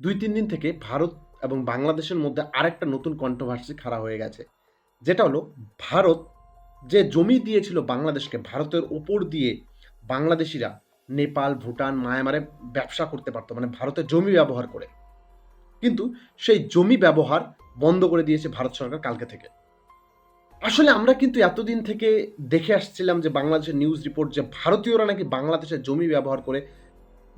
দুই, তিন দিন থেকে ভারত এবং বাংলাদেশের মধ্যে আরেকটা নতুন কন্ট্রোভার্সি খাড়া হয়ে গেছে। যেটা হলো, ভারত যে জমি দিয়েছিল বাংলাদেশকে, ভারতের ওপর দিয়ে বাংলাদেশিরা নেপাল, ভুটান মায়ামারে ব্যবসা করতে পারতো মানে ভারতের জমি ব্যবহার করে। কিন্তু সেই জমি ব্যবহার বন্ধ করে দিয়েছে ভারত সরকার কালকে থেকে। আসলে আমরা কিন্তু এতদিন থেকে দেখে আসছিলাম যে বাংলাদেশের নিউজ রিপোর্ট যে ভারতীয়রা নাকি বাংলাদেশের জমি ব্যবহার করে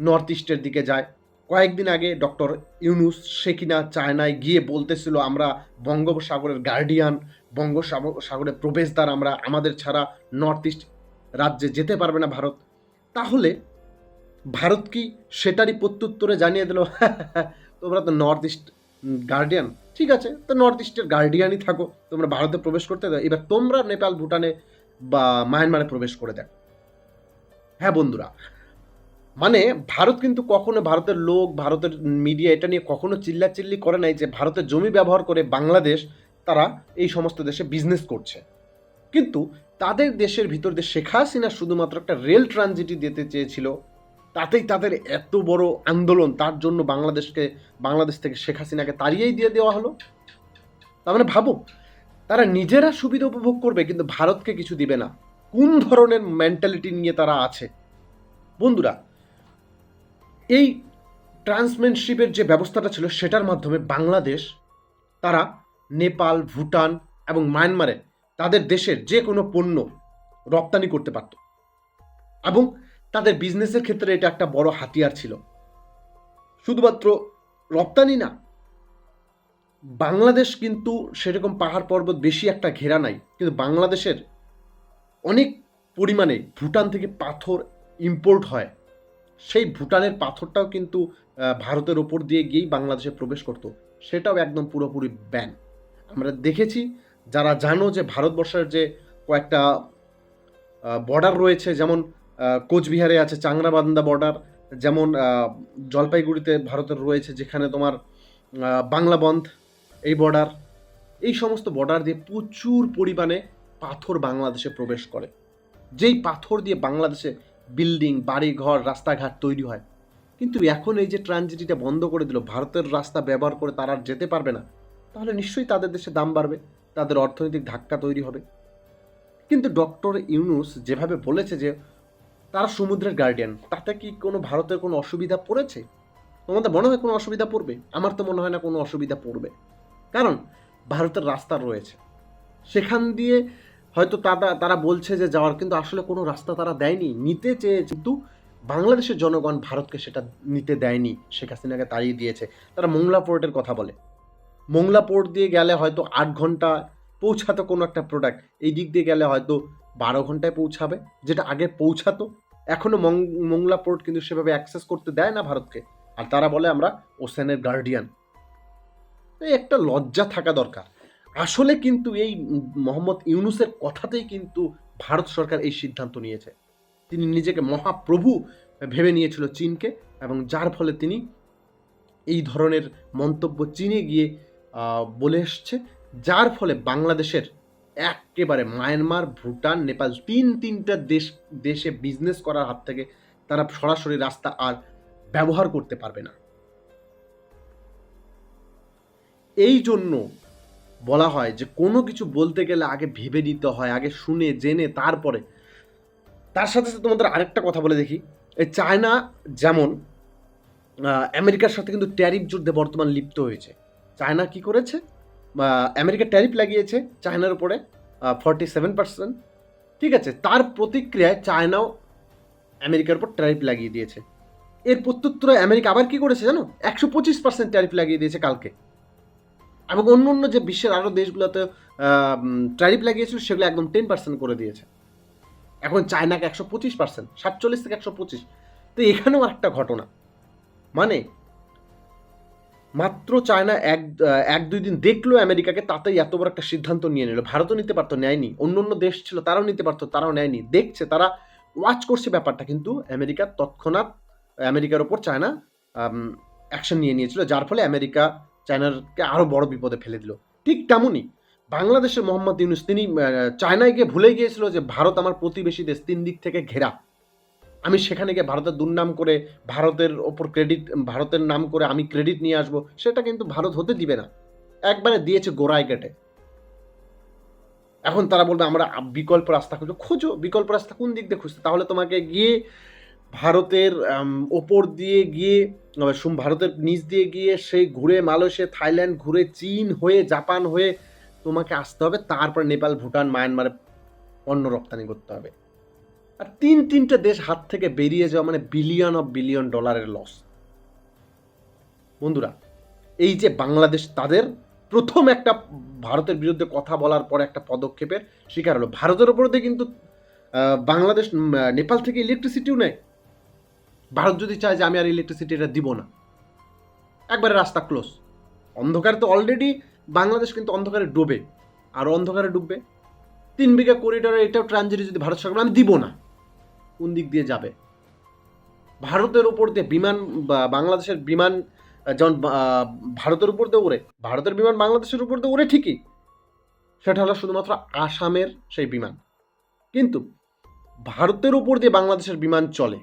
নর্থ ইস্টের দিকে যায় কয়েকদিন আগে ডক্টর ইউনুস সে কিনা চায়নায় গিয়ে বলতেছিল, আমরা বঙ্গোপসাগরের গার্ডিয়ান বঙ্গোপসাগরের প্রবেশদ্বার, আমরা আমাদের ছাড়া নর্থ ইস্ট রাজ্যে যেতে পারবে না ভারত। তাহলে ভারত কি সেটারই প্রত্যুত্তরে জানিয়ে দিল, তোমরা তো নর্থ ইস্ট গার্ডিয়ান ঠিক আছে, তো নর্থ ইস্টের গার্ডিয়ানই থাকো, তোমরা ভারতে প্রবেশ করতে দাও। এবার তোমরা নেপাল, ভুটানে বা মায়ানমারে প্রবেশ করে দেখো। হ্যাঁ বন্ধুরা মানে ভারত কিন্তু কখনো ভারতের লোক, ভারতের মিডিয়া এটা নিয়ে কখনো চিল্লাচিল্লি করে নাই যে ভারতের জমি ব্যবহার করে বাংলাদেশ তারা এই সমস্ত দেশে বিজনেস করছে। কিন্তু তাদের দেশের ভিতর দিয়ে শেখ হাসিনা শুধুমাত্র একটা রেল ট্রানজিটি দিতে চেয়েছিল, তাতেই তাদের এত বড় আন্দোলন, তার জন্য বাংলাদেশকে, বাংলাদেশ থেকে শেখ হাসিনাকে তাড়িয়েই দিয়ে দেওয়া হলো। তার মানে ভাবো, তারা নিজেরা সুবিধা উপভোগ করবে, কিন্তু ভারতকে কিছু দিবে না। কোন ধরনের মেন্টালিটি নিয়ে তারা আছে? বন্ধুরা এই ট্রান্সমেনশিপের যে ব্যবস্থাটা ছিল সেটার মাধ্যমে বাংলাদেশ, তারা নেপাল, ভুটান এবং মায়ানমারে তাদের দেশের যে কোনো পণ্য রপ্তানি করতে পারত। এবং তাদের বিজনেসের ক্ষেত্রে এটা একটা বড় হাতিয়ার ছিল। শুধুমাত্র রপ্তানি না, বাংলাদেশ কিন্তু সেরকম পাহাড় পর্বত বেশি একটা ঘেরা নাই। কিন্তু বাংলাদেশের অনেক পরিমাণে ভুটান থেকে পাথর ইম্পোর্ট হয়। সেই ভুটানের পাথরটাও কিন্তু ভারতের ওপর দিয়ে গিয়েই বাংলাদেশে প্রবেশ করতো। সেটাও একদম পুরোপুরি ব্যান। আমরা দেখেছি যারা জানো যে ভারতবর্ষের যে কয়েকটা বর্ডার রয়েছে যেমন কোচবিহারে আছে চাংরাবান্ধা বর্ডার যেমন জলপাইগুড়িতে ভারতের রয়েছে যেখানে তোমার আহ, বাংলাবন্ধ এই বর্ডার এই সমস্ত বর্ডার দিয়ে প্রচুর পরিমাণে পাথর বাংলাদেশে প্রবেশ করে। যেই পাথর দিয়ে বাংলাদেশে বিল্ডিং বাড়ি ঘর রাস্তাঘাট তৈরি হয়। কিন্তু এখন এই যে ট্রানজিটিটা বন্ধ করে দিল, ভারতের রাস্তা ব্যবহার করে তারা আর যেতে পারবে না, তাহলে নিশ্চয়ই তাদের দেশে দাম বাড়বে, তাদের অর্থনৈতিক ধাক্কা তৈরি হবে। কিন্তু ডক্টর ইউনুস যেভাবে বলেছে যে, তারা সমুদ্রের গার্ডিয়ান তাতে কি কোনো ভারতের কোনো অসুবিধা পড়েছে? তোমাদের মনে হয় কোনো অসুবিধা পড়বে? আমার তো মনে হয় না কোনো অসুবিধা পড়বে। কারণ ভারতের রাস্তা রয়েছে। সেখান দিয়ে হয়তো তারা তারা বলছে যে যাওয়ার, কিন্তু আসলে কোনো রাস্তা তারা দেয়নি। নিতে চেয়ে কিন্তু বাংলাদেশের জনগণ ভারতকে সেটা নিতে দেয়নি। শেখ হাসিনাকে তাড়িয়ে দিয়েছে। তারা মোংলা পোর্টের কথা বলে। মোংলা পোর্ট দিয়ে গেলে হয়তো আট ঘণ্টা পৌঁছাতো কোনো একটা প্রোডাক্ট এই দিক দিয়ে গেলে হয়তো বারো ঘন্টায় পৌঁছাবে, যেটা আগে পৌঁছাতো। এখনও মোংলা পোর্ট কিন্তু সেভাবে অ্যাক্সেস করতে দেয় না ভারতকে। আর তারা বলে আমরা ওসেনের গার্ডিয়ান একটা লজ্জা থাকা দরকার। আসলে কিন্তু এই মোহাম্মদ ইউনুসের কথাতেই কিন্তু ভারত সরকার এই সিদ্ধান্ত নিয়েছে। তিনি নিজেকে মহাপ্রভু ভেবে নিয়েছিল চীনকে এবং যার ফলে তিনি এই ধরনের মন্তব্য চীনে গিয়ে বলে এসছে। যার ফলে বাংলাদেশের একেবারে মায়ানমার, ভুটান, নেপাল তিন তিনটা দেশ, দেশে বিজনেস করার হাত থেকে তারা সরাসরি রাস্তা আর ব্যবহার করতে পারবে না। এই জন্য বলা হয় যে কোনো কিছু বলতে গেলে আগে ভেবে নিতে হয়, আগে শুনে, জেনে, তারপরে। তার সাথে সাথে তোমাদের আরেকটা কথা বলে দেখি। এই চায়না যেমন আমেরিকার সাথে কিন্তু ট্যারিফ যুদ্ধে বর্তমান লিপ্ত হয়েছে। চায়না কি করেছে? আমেরিকা ট্যারিফ লাগিয়েছে চায়নার উপরে ফর্টি সেভেন পার্সেন্ট ঠিক আছে, তার প্রতিক্রিয়ায় চায়নাও আমেরিকার উপর ট্যারিফ লাগিয়ে দিয়েছে। এর প্রত্যুত্তরে আমেরিকা আবার কি করেছে জানো? একশো পঁচিশ পার্সেন্ট ট্যারিফ লাগিয়ে দিয়েছে কালকে। এবং অন্য অন্য যে বিশ্বের আরও দেশগুলোতে ট্যারিফ লাগিয়েছিল, সেগুলো একদম টেন পার্সেন্ট করে দিয়েছে। এখন চায়নাকে একশো পঁচিশ পার্সেন্ট সাতচল্লিশ থেকে একশো পঁচিশ। তো এখানেও একটা ঘটনা। মানে মাত্র চায়না এক এক দুই দিন দেখল আমেরিকাকে, তাতেই এত বড় একটা সিদ্ধান্ত নিয়ে নিল। ভারতও নিতে পারতো, নেয়নি। অন্য অন্য দেশ ছিল, তারাও নিতে পারতো, তারাও নেয়নি। দেখছে, তারা ওয়াচ করছে ব্যাপারটা। কিন্তু আমেরিকা তৎক্ষণাৎ, আমেরিকার ওপর চায়না অ্যাকশন নিয়ে নিয়েছিল, যার ফলে আমেরিকা চায়নারকে আরও বড় বিপদে ফেলে দিল। ঠিক তেমনই বাংলাদেশের মোহাম্মদ ইউনুস, তিনি চায়নায় গিয়ে ভুলে গিয়েছিল যে ভারত আমার প্রতিবেশী দেশ, তিন দিক থেকে ঘেরা। আমি সেখানে গিয়ে ভারতের দুর্নাম করে, ভারতের ওপর ক্রেডিট ভারতের নাম করে আমি ক্রেডিট নিয়ে আসব, সেটা কিন্তু ভারত হতে দিবে না। একবারে দিয়েছে গোড়ায় কেটে এখন তারা বলবে, আমরা বিকল্প রাস্তা খুঁজো খোঁজো, বিকল্প রাস্তা কোন দিক দিয়ে খুঁজতে? তাহলে তোমাকে গিয়ে ভারতের ওপর দিয়ে গিয়ে ভারতের নিচ দিয়ে গিয়ে সেই ঘুরে মালয়েশিয়া, থাইল্যান্ড ঘুরে চীন হয়ে, জাপান হয়ে তোমাকে আসতে হবে। তারপর নেপাল, ভুটান, মায়ানমারে পণ্য রপ্তানি করতে হবে। আর তিন তিনটে দেশ হাত থেকে বেরিয়ে যাওয়া মানে বিলিয়ন অফ বিলিয়ন ডলারের লস বন্ধুরা, এই যে বাংলাদেশ তাদের প্রথম একটা ভারতের বিরুদ্ধে কথা বলার পর একটা পদক্ষেপের শিকার হলো। ভারতের ওপর দিয়ে কিন্তু বাংলাদেশ নেপাল থেকে ইলেকট্রিসিটিও নেয়। ভারত যদি চায় যে আমি আর ইলেকট্রিসিটি এটা দিব না, একবারে রাস্তা ক্লোজ অন্ধকারে তো অলরেডি বাংলাদেশ কিন্তু অন্ধকারে ডুবে, আর অন্ধকারে ডুববে। তিন বিঘা করিডোরে এটাও ট্রানজিট যদি ভারত সরকার, আমি দিব না, কোন দিক দিয়ে যাবে? ভারতের উপর দিয়ে বিমান বাংলাদেশের বিমান যেমন ভারতের উপর দিয়ে উড়ে, ভারতের বিমান বাংলাদেশের উপর দিয়ে উড়ে ঠিকই, সেটা হলো শুধুমাত্র আসামের সেই বিমান। কিন্তু ভারতের উপর দিয়ে বাংলাদেশের বিমান চলে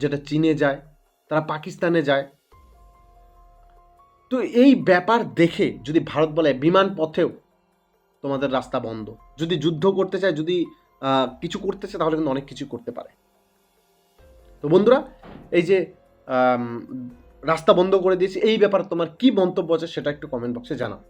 যেটা চীনে যায়, তারা পাকিস্তানে যায়। তো এই ব্যাপার দেখে যদি ভারত বলে বিমান পথেও তোমাদের রাস্তা বন্ধ, যদি যুদ্ধ করতে চায়, যদি কিছু করতে চায়, তাহলে কিন্তু অনেক কিছু করতে পারে। তো বন্ধুরা, এই যে রাস্তা বন্ধ করে দিয়েছি, এই ব্যাপারে তোমার কি মন্তব্য আছে সেটা একটু কমেন্ট বক্সে জানাও।